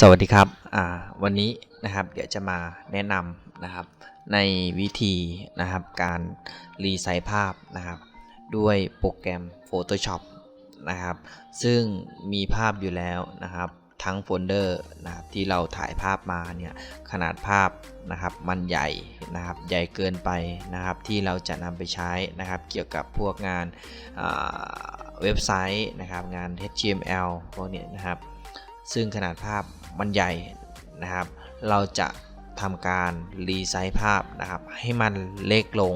สวัสดีครับวันนี้นะครับเดี๋ยวจะมาแนะนำนะครับในวิธีนะครับการรีไซต์ภาพนะครับ ด้วยโปรแกรม Photoshop นะครับ ซึ่งมีภาพอยู่แล้วนะครับ ทั้งโฟลเดอร์นะครับที่เราถ่ายภาพมาเนี่ยขนาดภาพนะครับมันใหญ่นะครับใหญ่เกินไปนะครับที่เราจะนำไปใช้นะครับ เกี่ยวกับพวกงานเว็บไซต์นะครับงาน HTML พวกนี้นะครับ ซึ่งขนาดภาพมันใหญ่นะครับ เราจะทำการรีไซส์ภาพนะครับ ให้มันเล็กลง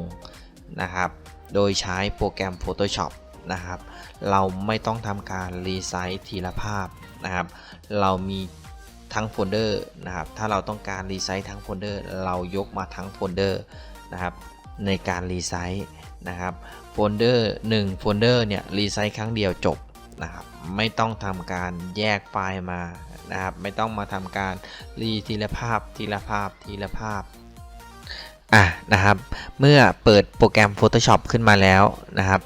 นะครับ โดยใช้โปรแกรม Photoshop นะครับ เราไม่ต้องทำการรีไซส์ทีละภาพนะครับ เรามีทั้งโฟลเดอร์นะครับ ถ้าเราต้องการรีไซส์ทั้งโฟลเดอร์ เรายกมาทั้งโฟลเดอร์นะครับในการรีไซส์นะครับ โฟลเดอร์1โฟลเดอร์เนี่ยรีไซส์ครั้งเดียวจบ นะครับไม่ต้องทำการแยกไฟล์มานะครับไม่ต้องมาทำการรีทีละภาพทีละภาพทีละภาพอะนะครับเมื่อเปิดโปรแกรม Photoshop ขึ้นมาแล้วนะครับ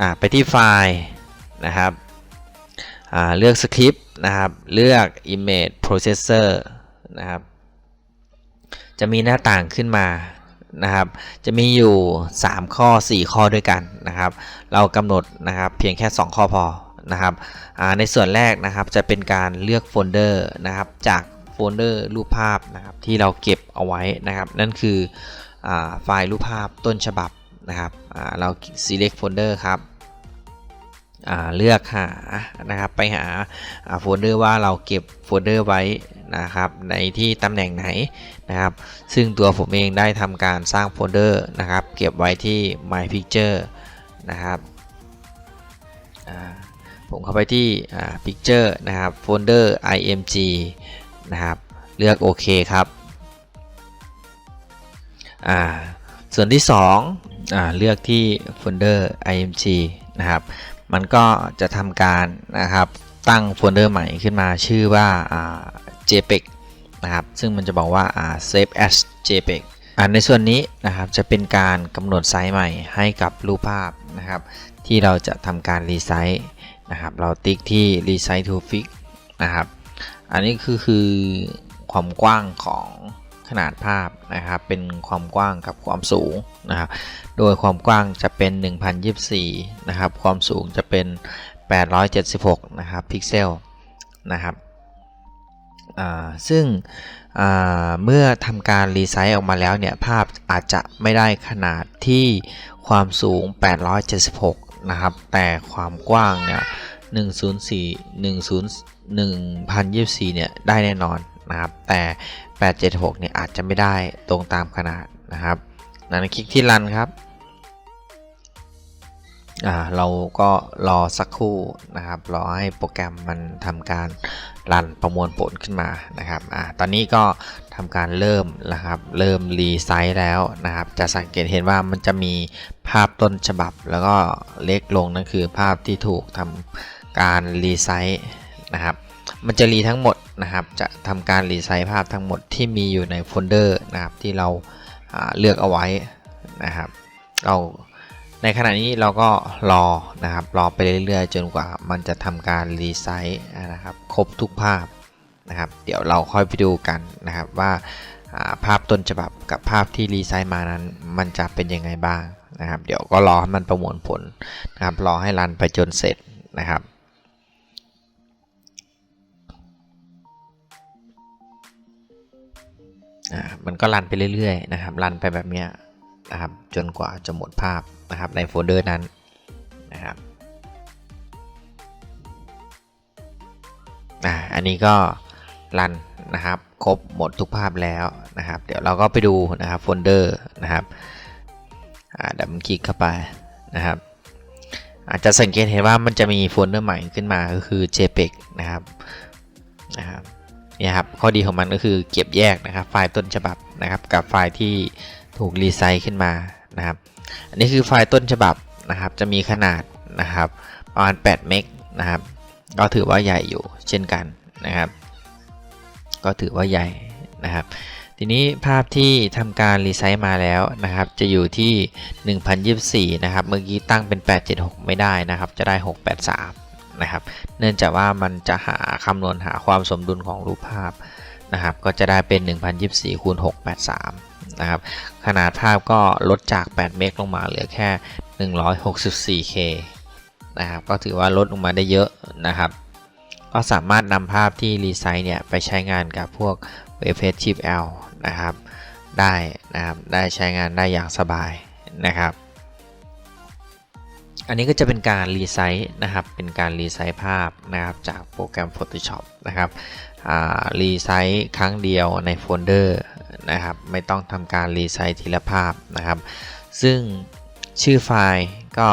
อ่าไปที่ไฟล์นะครับอ่าเลือกสคริปต์นะครับเลือก Image Processor นะครับจะมีหน้าต่างขึ้นมา นะครับ จะมีอยู่ 3 ข้อ 4 ข้อด้วยกันนะครับ เรากำหนดนะครับเพียงแค่ 2 ข้อพอนะครับในส่วนแรกนะครับจะเป็นการเลือกโฟลเดอร์นะครับจากโฟลเดอร์รูปภาพนะครับที่เราเก็บเอาไว้นะครับ นั่นคืออไฟล์รูปภาพต้นฉบับนะครับเรา select folder ครับ เลือกหานะครับไปหาโฟลเดอร์ว่าเราเก็บโฟลเดอร์ไว้นะครับในที่ตำแหน่งไหนนะครับ ซึ่งตัวผมเองได้ทำการสร้างโฟลเดอร์นะครับ เก็บไว้ที่ my picture นะครับผมเข้าไปที่ picture นะครับโฟลเดอร์ img นะครับเลือกโอเคครับส่วนที่2อเลือกที่โฟลเดอร์ img นะครับ มันก็จะทำการนะครับตั้งโฟลเดอร์ใหม่ขึ้นมาชื่อว่า jpeg นะครับ ซึ่งมันจะบอกว่า save as jpeg ในส่วนนี้นะครับจะเป็นการกำหนดไซส์ใหม่ให้กับรูปภาพนะครับ ที่เราจะทำการรีไซส์นะครับ เราติ๊กที่ resize to fix นะครับ อันนี้คือคือความกว้างของ ขนาดภาพนะครับ เป็นความกว้างกับความสูงนะครับ โดยความกว้างจะเป็น 1024 นะครับ ความสูงจะเป็น 876 นะครับพิกเซลนะครับซึ่งเมื่อทำการรีไซส์ออกมาแล้วเนี่ย ภาพอาจจะไม่ได้ขนาดที่ความสูง 876 นะครับ แต่ความกว้างเนี่ย 104 10 1024 เนี่ย ได้แน่นอน นะครับ แต่ 876 เนี่ยอาจจะไม่ได้ตรงตามขนาดนะครับนั้นคลิกที่รันครับเราก็รอสักครู่นะครับ รอให้โปรแกรมมันทำการรันประมวลผลขึ้นมานะครับอตอนนี้ก็ทำการเริ่มนะครับ เริ่มรีไซส์แล้วนะครับ จะสังเกตเห็นว่ามันจะมีภาพต้นฉบับ แล้วก็เล็กลงนั่นคือภาพที่ถูกทำการรีไซส์นะครับ มันจะรีทั้งหมดนะครับ จะทำการรีไซส์ภาพทั้งหมดที่มีอยู่ในโฟลเดอร์นะครับที่เราเลือกเอาไว้นะครับเราในขณะนี้เราก็รอนะครับรอไปเรื่อยๆ จนกว่ามันจะทำการรีไซต์นะครับครบทุกภาพนะครับ เดี๋ยวเราค่อยไปดูกันนะครับว่าภาพต้นฉบับกับภาพที่รีไซต์มานั้น มันจะเป็นยังไงบ้างนะครับ เดี๋ยวก็รอให้มันประมวลผลนะครับรอให้รันไปจนเสร็จนะครับ มันก็รันไปเรื่อยๆนะครับ รันไปแบบนี้นะครับ จนกว่าจะหมดภาพนะครับในโฟลเดอร์นั้นนะครับอ่าอันนี้ก็รันนะครับครบหมดทุกภาพแล้วนะครับ เดี๋ยวเราก็ไปดูนะครับโฟลเดอร์นะครับอ่าเดี๋ยวมันคลิกเข้าไปนะครับ อาจจะสังเกตเห็นว่ามันจะมีโฟลเดอร์ใหม่ขึ้นมาก็คือ JPEG นะครับนะครับ นี่ครับข้อดีของมันก็คือเก็บแยกนะครับ ไฟล์ต้นฉบับนะครับ กับไฟล์ที่ถูกรีไซต์ขึ้นมานะครับ อันนี้คือไฟล์ต้นฉบับนะครับ จะมีขนาดนะครับประมาณ8เมกนะครับ ก็ถือว่าใหญ่อยู่เช่นกันนะครับ ก็ถือว่าใหญ่นะครับ ทีนี้ภาพที่ทำการรีไซต์มาแล้วนะครับ จะอยู่ที่ 1024 นะครับ เมื่อกี้ตั้งเป็น 876 ไม่ได้นะครับ จะได้ 683 นะครับ เนื่องจากว่ามันจะหาคำนวณหาความสมดุลของรูปภาพนะครับ ก็จะได้เป็น 1024คูณ683 นะครับ ขนาดภาพก็ลดจาก 8 เมกลงมาเหลือแค่ 164K นะครับ ก็ถือว่าลดลงมาได้เยอะนะครับ ก็สามารถนำภาพที่รีไซน์เนี่ย ไปใช้งานกับพวก w e b p a g e Chip L นะครับ ได้นะครับ ได้ใช้งานได้อย่างสบายนะครับ อันนี้ก็จะเป็นการรีไซต์นะครับ เป็นการรีไซต์ภาพนะครับจากโปรแกรม Photoshop นะครับรีไซต์ครั้งเดียวในโฟลเดอร์นะครับ ไม่ต้องทำการรีไซต์ทีละภาพนะครับ ซึ่งชื่อไฟล์ก็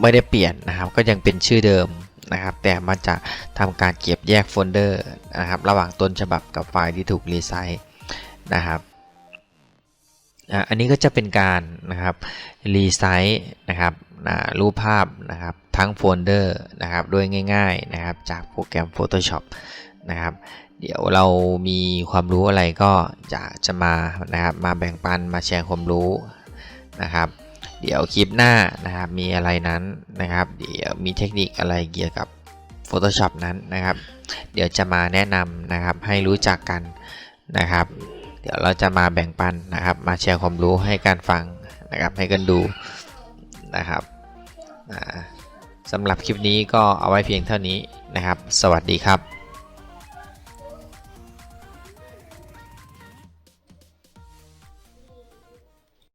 ไม่ได้เปลี่ยนนะครับ ก็ยังเป็นชื่อเดิมนะครับ แต่มันจะทำการเก็บแยกโฟลเดอร์นะครับ ระหว่างต้นฉบับกับไฟล์ที่ถูกรีไซต์นะครับ อะอันนี้ก็จะเป็นการนะครับรีไซต์นะครับรูปภาพนะครับทั้งโฟลเดอร์นะครับด้วยง่ายๆนะครับจากโปรแกรม Photoshop นะครับเดี๋ยวเรามีความรู้อะไรก็อยากจะมานะครับมาแบ่งปันมาแชร์ความรู้นะครับ เดี๋ยวคลิปหน้านะครับมีอะไรนั้นนะครับ เดี๋ยวมีเทคนิคอะไรเกี่ยวกับ Photoshop นั้นนะครับ เดี๋ยวจะมาแนะนำนะครับให้รู้จักกันนะครับ เดี๋ยวเราจะมาแบ่งปันนะครับ มาแชร์ความรู้ให้การฟังนะครับให้กันดูนะครับสำหรับคลิปนี้ก็เอาไว้เพียงเท่านี้นะครับ สวัสดีครับ